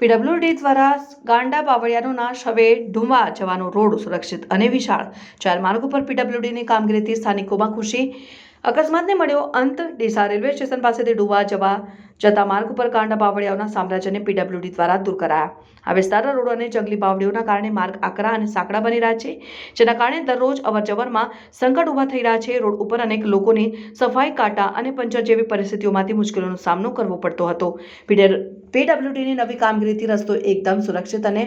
PWD દ્વારા ગાંડા બાવળિયાનો નાશ હવે ઢુંવા જવાનો રોડ સુરક્ષિત અને વિશાળ. ચાર માર્ગ ઉપર પીડબ્લ્યુડીની કામગીરીથી સ્થાનિકોમાં ખુશી. અકસ્માતને મળ્યો અંત. ડીસા રેલવે સ્ટેશન પાસેથી ડુવા જવા જતા માર્ગ ઉપર કાંડા બાવળિયાઓના સામ્રાજ્યને પીડબ્લ્યુડી દ્વારા દૂર કરાયા. આ વિસ્તારના રોડો અને જંગલી બાવળીઓના કારણે માર્ગ આકરા અને સાંકડા બની રહ્યા છે, જેના કારણે દરરોજ અવરજવરમાં સંકટ ઊભા થઈ રહ્યા છે. રોડ ઉપર અનેક લોકોને સફાઈ, કાંટા અને પંચર જેવી પરિસ્થિતિઓમાંથી મુશ્કેલીનો સામનો કરવો પડતો હતો. પીડબ્લ્યુડીની નવી કામગીરીથી રસ્તો એકદમ સુરક્ષિત અને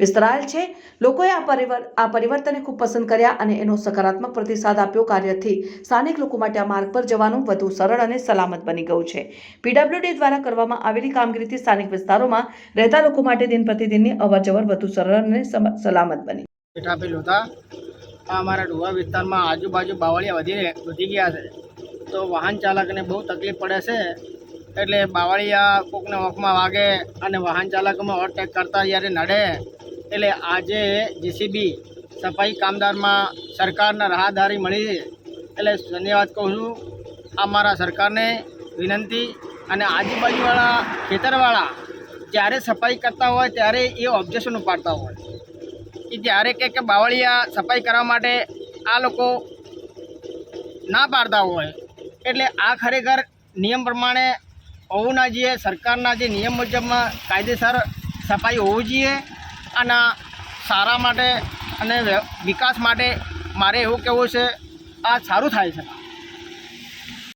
વિસ્તરાયેલ છે. લોકોએ આ પરિવર, આ પરિવર્તનને ખૂબ પસંદ કર્યા અને એનો સકારાત્મક પ્રતિસાદ આપ્યો. કાર્યથી સ્થાનિક લોકો માટે આ માર્ગ પર જવાનું વધુ સરળ અને સલામત બની ગયું છે. પીડબ્લ્યુડી દ્વારા કરવામાં આવેલી કામગીરીથી સ્થાનિક વિસ્તારોમાં રહેતા લોકો માટે દિન પ્રતિદિનની અવરજવર વધુ સરળ અને સલામત બની. અમારા ડોવા વિસ્તારમાં આજુબાજુ બાવળિયા વધી વધી ગયા છે. તો વાહન ચાલકને બહુ તકલીફ પડે છે. એટલે બાવળિયા કોકને વખમાં વાગે અને વાહન ચાલકોમાં ઓવરટેક કરતા જ્યારે નડે, એટલે આજે જીસીબી સફાઈ કામદારમાં સરકારના રાહદારી મળી એટલે ધન્યવાદ કહું છું આ મારા સરકારને વિનંતી અને આજુબાજુવાળા ખેતરવાળા, જ્યારે સફાઈ કરતા હોય ત્યારે એ ઓબ્જેક્શન ઉપાડતા હોય. કે જ્યારે કે કે બાવળિયા સફાઈ કરવા માટે આ લોકો ના પાડતા હોય. એટલે આ ખરેખર નિયમ પ્રમાણે હોવું જોઈએ સરકારના જે નિયમ મુજબમાં કાયદેસર સફાઈ હોવું જોઈએ અને સારા માટે અને વિકાસ માટે મારે એવું કહેવું છે, આ સારું થાય છે.